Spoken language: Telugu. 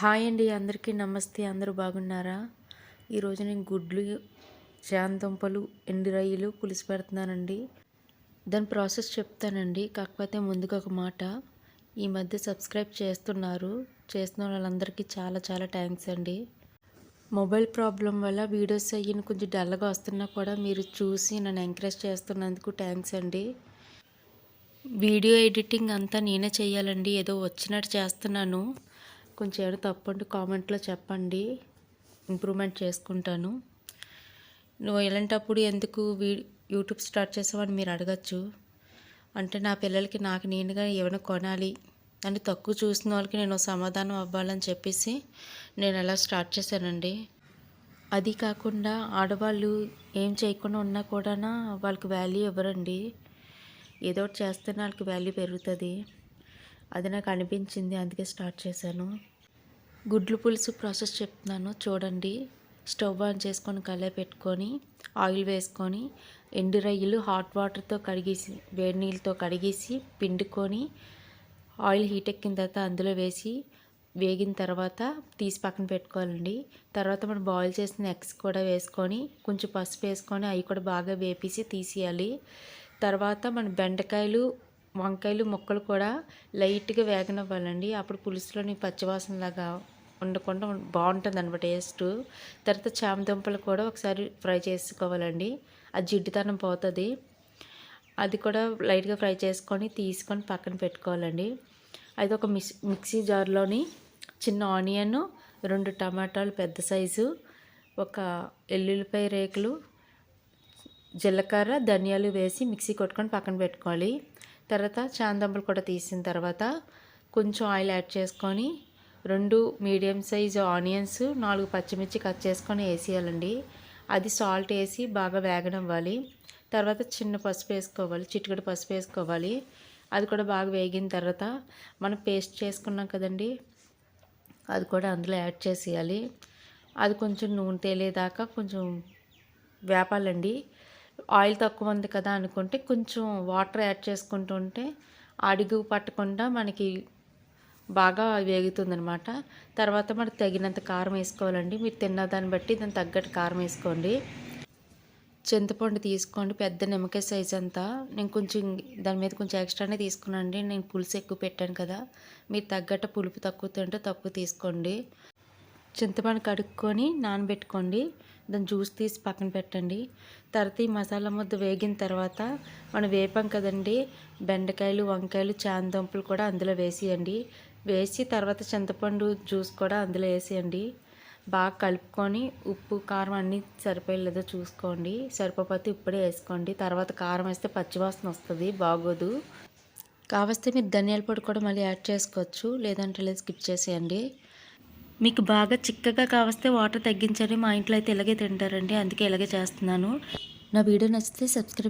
హాయ్ అండి అందరికీ నమస్తే. అందరూ బాగున్నారా? ఈరోజు నేను గుడ్లు శాంతంపలు ఎండు రొయ్యలు పులుసు పెడుతున్నానండి దాని ప్రాసెస్ చెప్తానండి. కాకపోతే ముందుగా ఒక మాట. ఈ మధ్య సబ్స్క్రైబ్ చేస్తున్నారు. చేస్తున్న వాళ్ళందరికీ చాలా చాలా థ్యాంక్స్ అండి. మొబైల్ ప్రాబ్లం వల్ల వీడియోస్ అయ్యిన కొంచెం డల్గా వస్తున్నా కూడా మీరు చూసి నన్ను ఎంకరేజ్ చేస్తున్నందుకు థ్యాంక్స్ అండి. వీడియో ఎడిటింగ్ అంతా నేనే చేయాలండి. ఏదో వచ్చినట్టు చేస్తున్నాను. కొంచెం ఏదో తప్పండి. కామెంట్లో చెప్పండి. ఇంప్రూవ్మెంట్ చేసుకుంటాను. నువ్వు ఇలాంటప్పుడు ఎందుకు వీ యూట్యూబ్ స్టార్ట్ చేసావని మీరు అడగచ్చు. అంటే నా పిల్లలకి నాకు నేనుగా ఏమైనా కొనాలి అని తక్కువ చూసిన వాళ్ళకి నేను సమాధానం అవ్వాలని చెప్పేసి నేను అలా స్టార్ట్ చేశానండి. అది కాకుండా ఆడవాళ్ళు ఏం చేయకుండా ఉన్నా కూడా వాళ్ళకి వాల్యూ ఇవ్వరండి. ఏదో ఒకటి చేస్తే వాళ్ళకి వాల్యూ పెరుగుతుంది. అది నాకు అనిపించింది అందుకే స్టార్ట్ చేశాను. గుడ్లు పులుసు ప్రాసెస్ చెప్తున్నాను చూడండి. స్టవ్ ఆన్ చేసుకొని కళ్ళే పెట్టుకొని ఆయిల్ వేసుకొని ఎండు రొయ్యలు హాట్ వాటర్తో కడిగేసి వేడి నీళ్ళతో కడిగేసి పిండుకొని ఆయిల్ హీట్ ఎక్కిన తర్వాత అందులో వేసి వేగిన తర్వాత తీసి పక్కన పెట్టుకోవాలండి. తర్వాత మనం బాయిల్ చేసిన ఎగ్స్ కూడా వేసుకొని కొంచెం పసుపు వేసుకొని అవి కూడా బాగా వేపేసి తీసేయాలి. తర్వాత మన బెండకాయలు వంకాయలు ముక్కలు కూడా లైట్గా వేగనివ్వాలండి. అప్పుడు పులుసులోని పచ్చివాసనలాగా ఉండకుండా బాగుంటుంది అనమాట టేస్ట్. తర్వాత చామదుంపలు కూడా ఒకసారి ఫ్రై చేసుకోవాలండి. ఆ జిడ్డుతనం పోతుంది. అది కూడా లైట్గా ఫ్రై చేసుకొని తీసుకొని పక్కన పెట్టుకోవాలండి. అది ఒక మిక్స్ మిక్సీ జార్లోని చిన్న ఆనియన్ రెండు టమాటాలు పెద్ద సైజు ఒక ఎల్లుల్లిపాయ రేకులు జీలకర్ర ధనియాలు వేసి మిక్సీ కొట్టుకొని పక్కన పెట్టుకోవాలి. తర్వాత చాందంపులు కూడా తీసిన తర్వాత కొంచెం ఆయిల్ యాడ్ చేసుకొని రెండు మీడియం సైజు ఆనియన్స్ నాలుగు పచ్చిమిర్చి కట్ చేసుకొని వేసేయాలండి. అది సాల్ట్ వేసి బాగా వేగనివ్వాలి. తర్వాత చిన్న పసుపు వేసుకోవాలి చిటికడు పసుపు వేసుకోవాలి. అది కూడా బాగా వేగిన తర్వాత మనం పేస్ట్ చేసుకున్నాం కదండి అది కూడా అందులో యాడ్ చేసేయాలి. అది కొంచెం నూనె తేలేదాకా కొంచెం వేపాలండి. ఆయిల్ తక్కువ ఉంది కదా అనుకుంటే కొంచెం వాటర్ యాడ్ చేసుకుంటూ ఉంటే అడుగు పట్టకుండా మనకి బాగా వేగుతుంది అనమాట తర్వాత మనకు తగినంత కారం వేసుకోవాలండి. మీరు తిన్న దాన్ని బట్టి దాన్ని తగ్గట్టు కారం వేసుకోండి. చింతపండు తీసుకోండి. పెద్ద నిమ్మకాయ సైజ్ అంతా. నేను కొంచెం దాని మీద కొంచెం ఎక్స్ట్రానే తీసుకున్నాను నేను పులుసు ఎక్కువ పెట్టాను కదా. మీరు తగ్గట్టు పులుపు తక్కువ తింటే తక్కువ తీసుకోండి. చింతపండు కడుక్కొని నానబెట్టుకోండి. దాని జ్యూస్ తీసి పక్కన పెట్టండి. తర్వాత ఈ మసాలా ముద్ద వేగిన తర్వాత మనం వేపాం కదండి బెండకాయలు వంకాయలు చాందంపులు కూడా అందులో వేసేయండి. వేసి తర్వాత చింతపండు జ్యూస్ కూడా అందులో వేసేయండి. బాగా కలుపుకొని ఉప్పు కారం అన్నీ సరిపోయలేదో చూసుకోండి. సరిపోతే ఇప్పుడే వేసుకోండి. తర్వాత కారం వేస్తే పచ్చివాసన వస్తుంది బాగోదు. కావస్తే మీరు ధనియాల పొడి కూడా మళ్ళీ యాడ్ చేసుకోవచ్చు. లేదంటే లేదు స్కిప్ చేసేయండి. మీకు బాగా చిక్కగా కావస్తే వాటర్ తగ్గించండి. మా ఇంట్లో అయితే ఇలాగే తింటారండి. అందుకే ఇలాగే చేస్తున్నాను. నా వీడియో నచ్చితే సబ్స్క్రైబ్